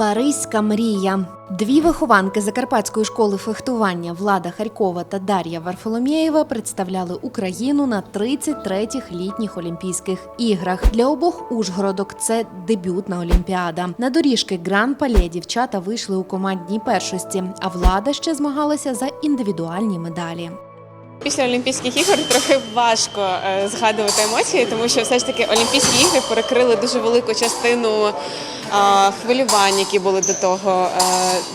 Паризька мрія. Дві вихованки Закарпатської школи фехтування Влада Харькова та Дар'я Варфоломєєва представляли Україну на 33-х літніх Олімпійських іграх. Для обох Ужгородок це дебютна олімпіада. На доріжки Гран Пале дівчата вийшли у командній першості, а влада ще змагалася за індивідуальні медалі. Після Олімпійських ігор трохи важко е, згадувати емоції, тому що все ж таки Олімпійські ігри перекрили дуже велику частину е, хвилювань, які були до того, е,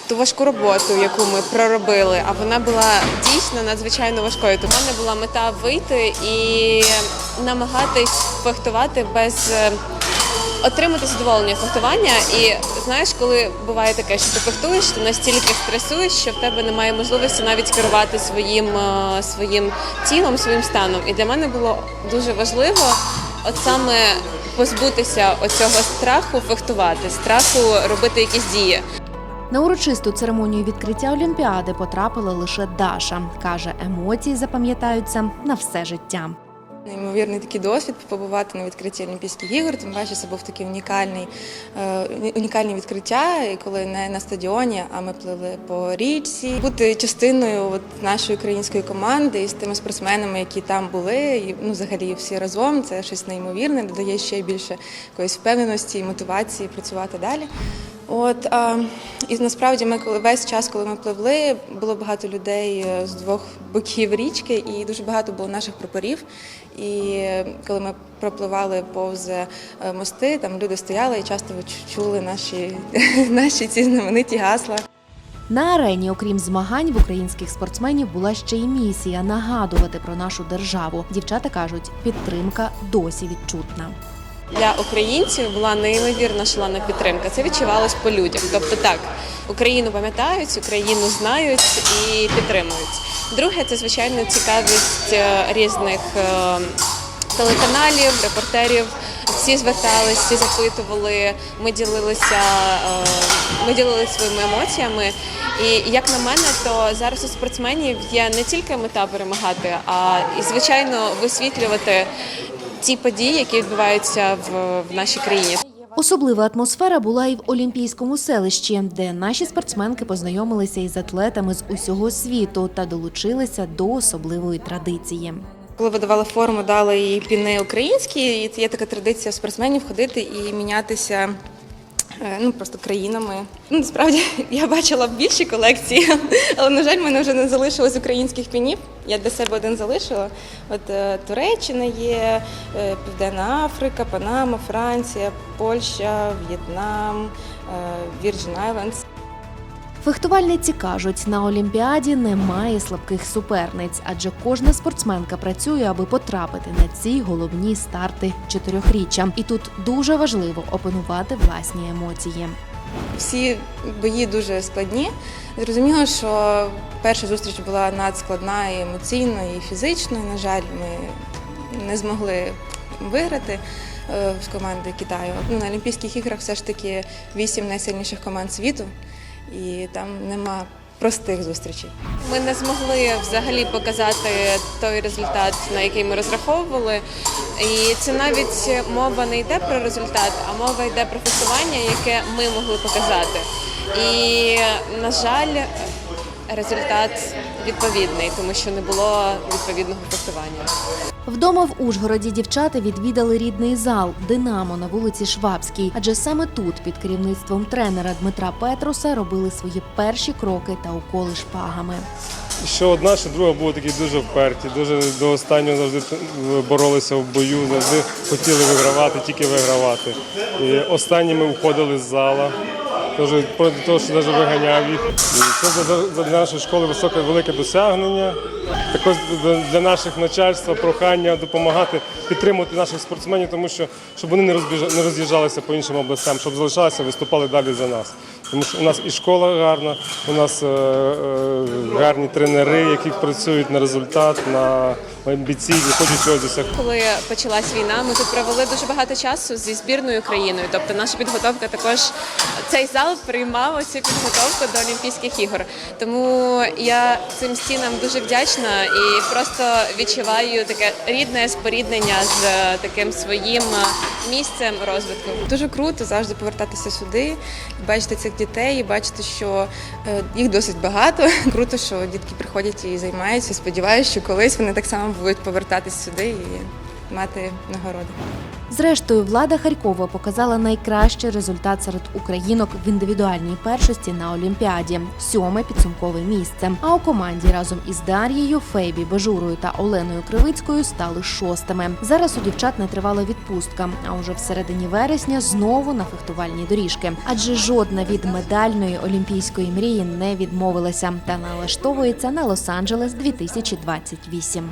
ту важку роботу, яку ми проробили. А вона була дійсно надзвичайно важкою. Тому мене була мета вийти і намагатись фехтувати без. Отримати задоволення фехтування, і знаєш, коли буває таке, що ти фехтуєш, ти настільки стресуєш, що в тебе немає можливості навіть керувати своїм, е, своїм тілом, своїм станом. І для мене було дуже важливо, от саме позбутися оцього страху фехтувати, страху робити якісь дії. На урочисту церемонію відкриття Олімпіади потрапила лише Даша. Каже, емоції запам'ятаються на все життя. Неймовірний такий досвід побувати на відкритті Олімпійських ігор. Тим паче це був такий унікальний, е, унікальні відкриття, коли не на стадіоні, а ми плили по річці. Бути частиною от нашої української команди і з тими спортсменами, які там були, і ну взагалі всі разом. Це щось неймовірне, додає ще більше якоїсь впевненості і мотивації працювати далі. От а, і насправді ми коли весь час, коли ми пливли, було багато людей е, з двох боків річки, і дуже багато було наших прапорів. І коли ми пропливали повз е, мости, там люди стояли і часто чули наші, наші ці знамениті гасла. На арені, окрім змагань, в українських спортсменів була ще й місія нагадувати про нашу державу. Дівчата кажуть, підтримка досі відчутна. Для українців була неймовірна шалена підтримка. Це відчувалось по людях. Тобто, так, Україну пам'ятають, Україну знають і підтримують. Друге, це звичайно цікавість е, різних е, телеканалів, репортерів. Всі звертались, всі запитували. Ми ділилися, е, ми ділилися своїми емоціями. І як на мене, то зараз у спортсменів є не тільки мета перемагати, а і звичайно висвітлювати ті події, які відбуваються в, в нашій країні. Особлива атмосфера була і в Олімпійському селищі, де наші спортсменки познайомилися із атлетами з усього світу та долучилися до особливої традиції. Коли видавали форму, дали і піни українські, і є така традиція спортсменів ходити і мінятися. Е, Ну просто країнами. Ну насправді я бачила більші колекції, але на жаль, в мене вже не залишилось українських пінів. Я для себе один залишила. От е, Туреччина є, е, Південна Африка, Панама, Франція, Польща, В'єтнам, Virgin Islands. Фехтувальниці кажуть, на Олімпіаді немає слабких суперниць, адже кожна спортсменка працює, аби потрапити на ці головні старти чотирьохріччя. І тут дуже важливо опанувати власні емоції. Всі бої дуже складні. Зрозуміло, що перша зустріч була надскладна і емоційно, і фізично. На жаль, ми не змогли виграти е, з команди Китаю. Ну, на Олімпійських іграх все ж таки вісім найсильніших команд світу, і там нема простих зустрічей. Ми не змогли взагалі показати той результат, на який ми розраховували. І це навіть мова не йде про результат, а мова йде про фестування, яке ми могли показати. І, на жаль, результат відповідний, тому що не було відповідного фехтування. Вдома в Ужгороді дівчата відвідали рідний зал Динамо на вулиці Швабській, адже саме тут під керівництвом тренера Дмитра Петруса робили свої перші кроки та уколи шпагами. Що одна, що друга були такі дуже вперті, дуже до останнього завжди боролися в бою, завжди хотіли вигравати, тільки вигравати. І останніми входили з зала. Тож проти того, що навіть виганяв їх. Це для нашої школи високе велике досягнення. Також для- наших начальства прохання допомагати підтримувати наших спортсменів, тому що щоб вони не роз'їжджалися по іншим областям, щоб залишалися, виступали далі за нас. Тому що у нас і школа гарна, у нас е, е, гарні тренери, які працюють на результат, на амбіційні, хочуть цього досягти. Коли почалась війна, ми тут провели дуже багато часу зі збірною країною. Тобто наша підготовка також цей зал приймав цю підготовку до Олімпійських ігор. Тому я цим стінам дуже вдячна і просто відчуваю таке рідне споріднення з е, таким своїм місцем розвитку. Дуже круто завжди повертатися сюди, бачити цих дітей, і бачити, що е, їх досить багато. Круто, що дітки приходять і займаються. Сподіваюся, що колись вони так само будуть повертатись сюди і мати нагороди. Зрештою, влада Харкова показала найкращий результат серед українок в індивідуальній першості на Олімпіаді сьоме підсумкове місце. А у команді разом із Дар'єю, Фейбі Бажурою та Оленою Кривицькою стали шостими. Зараз у дівчат не тривала відпустка, а уже в середині вересня знову на фехтувальні доріжки. Адже жодна від медальної олімпійської мрії не відмовилася та налаштовується на Лос-Анджелес 2028.